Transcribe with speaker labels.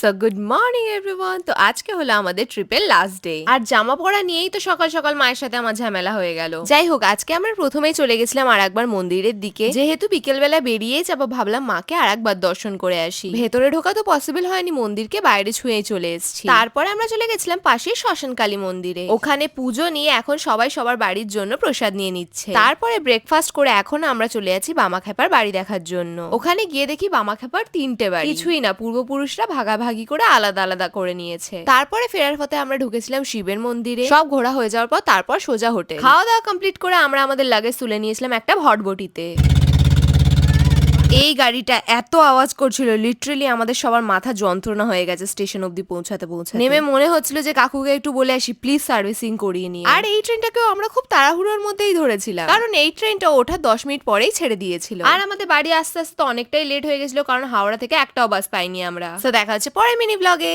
Speaker 1: So good morning everyone তো আজকে হলো আমাদের ট্রিপের লাস্ট ডে আর জামা পরা নিয়েই তো সকাল সকাল মায়ের সাথে আমার ঝামেলা হয়ে গেল। যাই হোক, আজকে আমরা প্রথমেই চলে গেছিলাম আর একবার মন্দিরের দিকে। যেহেতু বিকেলবেলা বেরিয়েই যাব, ভাবলাম মাকে আর একবার দর্শন করে আসি। ভেতরে ঢোকা তো পসিবল হয়নি, মন্দিরকে বাইরে ছুঁয়ে চলে এসেছি। তারপরে আমরা চলে গেছিলাম কালী মন্দিরে। ওখানে পুজো নিয়ে এখন সবাই সবার বাড়ির জন্য প্রসাদ নিয়ে নিচ্ছে। তারপরে ব্রেকফাস্ট করে এখন আমরা চলে যাচ্ছি বামাখ্যাপার বাড়ি দেখার জন্য। ওখানে গিয়ে দেখি বামাখ্যাপার তিনটে বাড়ি। কিছুই না, পূর্বপুরুষরা ভাগাভাগি করে আলাদা আলাদা করে নিয়েছে। তারপরে ফেরার পথে আমরা ঢুকেছিলাম শিবের মন্দিরে। সব ঘোরা হয়ে যাওয়ার পর তারপর সোজা হোটেল। খাওয়া দাওয়া কমপ্লিট করে আমরা আমাদের লাগেজ তুলে নিয়েছিলাম একটা ভটবটিতে। এই গাড়িটা এত আওয়াজ করছিল লিটারেলি আমাদের সবার মাথা যন্ত্রণা হয়ে গেছে স্টেশন অব্দি পৌঁছাতে পৌঁছাতে। নেমে মনে হচ্ছিল যে কাকুকে একটু বলে আসি প্লিজ সার্ভিসিং করিয়ে নিয়ে। আর এই ট্রেনটাকেও আমরা খুব তাড়াহুড়োর মধ্যেই ধরেছিলাম। কারণ এই ট্রেনটা ওঠা দশ মিনিট পরেই ছেড়ে দিয়েছিল। আর আমাদের বাড়ি আস্তে আস্তে অনেকটাই লেট হয়ে গেছিল কারণ হাওড়া থেকে একটাও বাস পাইনি আমরা। তো দেখা হচ্ছে পরে মিনি ব্লগে